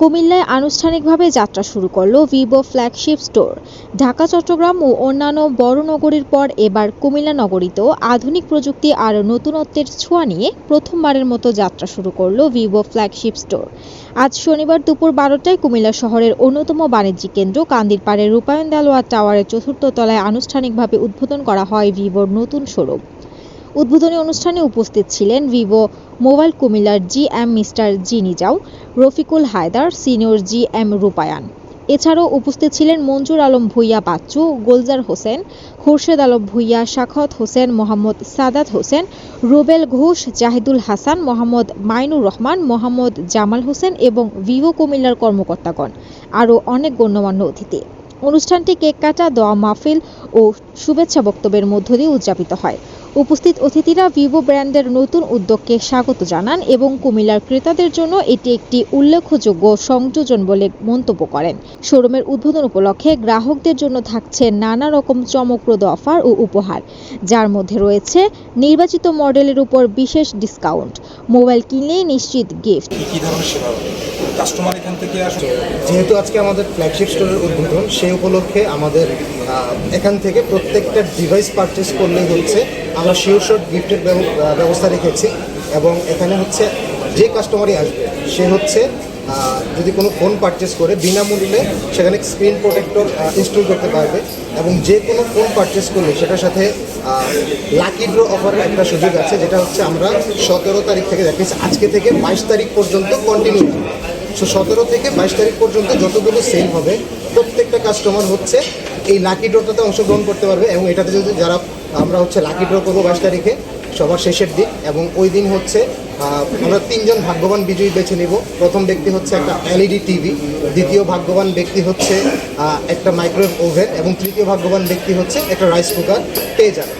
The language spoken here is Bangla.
কুমিল্লায় আনুষ্ঠানিকভাবে যাত্রা শুরু করল Vivo flagship store Dhaka, Chattogram ও অন্যান্য বড় নগরীর পর এবার কুমিল্লা নগরীতেও আধুনিক প্রযুক্তি আর নতুনত্বের ছোঁয়া নিয়ে প্রথমবারের মতো যাত্রা শুরু করল ভিভো ফ্ল্যাগশিপ স্টোর আজ শনিবার দুপুর বারোটায় কুমিল্লা শহরের অন্যতম বাণিজ্যিক কেন্দ্র কান্দিরপাড়ের রূপায়ণ দেলোয়ার টাওয়ারের চতুর্থ তলায় আনুষ্ঠানিকভাবে উদ্বোধন করা হয় ভিভোর নতুন শোরুম। উদ্বোধনী অনুষ্ঠানে উপস্থিত ছিলেন ভিভো মোবাইল কুমিল্লার জি এম মিস্টার জি নিজাও Rafiqul Haider, senior G M Rupayan. এছাড়াও উপস্থিত ছিলেন মঞ্জুর আলম ভুইয়া বাচ্চু, গোলজার হোসেন, খুরশেদ আলম ভুইয়া শাখাওয়াত হোসেন, মোহাম্মদ সাদাত হোসেন, রুবেল ঘোষ, জাহিদুল হাসান, মোহাম্মদ মাইনুর রহমান, মোহাম্মদ জামাল হোসেন এবং ভিভো কুমিল্লার কর্মকর্তাগণ। আরও অনেক গণ্যমান্য অতিথি। অনুষ্ঠানটি কেক কাটা, দোয়া মাহফিল ও শুভেচ্ছা বক্তব্যের মধ্য দিয়ে উদযাপিত হয়। উপস্থিত অতিথিরা ভিভো ব্র্যান্ডের নতুন উদ্যোগকে স্বাগত জানান এবং কুমিল্লার ক্রেতাদের জন্য এটি একটি উল্লেখযোগ্য সংযোজন বলে মন্তব্য করেন। শোরুমের উদ্বোধন উপলক্ষে গ্রাহকদের জন্য থাকছে নানা রকম চমকপ্রদ অফার ও উপহার যার মধ্যে রয়েছে নির্বাচিত মডেলের উপর বিশেষ ডিসকাউন্ট মোবাইল কিনলেই নিশ্চিত গিফট। কাস্টমার এখান থেকে যেহেতু আজকে আমাদের ফ্ল্যাগশিপ স্টোরের উদ্বোধন সেই উপলক্ষে আমাদের এখান থেকে প্রত্যেকটা ডিভাইস পারচেস করলেই হচ্ছে। আমরা শিওর শর্ট গিফটের ব্যব- ব্যবস্থা রেখেছি এবং এখানে হচ্ছে যে কাস্টমারই আসবে, সে হচ্ছে যদি কোনো ফোন পারচেস করে, বিনামূল্যে সেখানে স্ক্রিন প্রোটেক্টর ইনস্টল করতে পারবে এবং যে কোনো ফোন পারচেস করলে সেটার সাথে লাকি ড্র অফারের একটা সুযোগ আছে, যেটা হচ্ছে আমরা সতেরো তারিখ থেকে দেখিয়েছি আজকে থেকে বাইশ তারিখ পর্যন্ত কন্টিনিউ সো সতেরো থেকে বাইশ তারিখ পর্যন্ত যতগুলো সেল হবে, প্রত্যেকটা কাস্টমার হচ্ছে এই লাকি ড্রটাতে অংশগ্রহণ করতে পারবে এবং এটাতে যদি যারা, আমরা হচ্ছে লাকি ড্র করব বাইশ তারিখে, সবার শেষের দিন এবং ওই দিন হচ্ছে আমরা তিনজন ভাগ্যবান বিজয়ী বেছে নিব। প্রথম ব্যক্তি হচ্ছে একটা এলইডি টিভি দ্বিতীয় ভাগ্যবান ব্যক্তি হচ্ছে একটা মাইক্রোওয়েভ ওভেন এবং তৃতীয় ভাগ্যবান ব্যক্তি হচ্ছে একটা রাইস কুকার পেয়ে যাবে।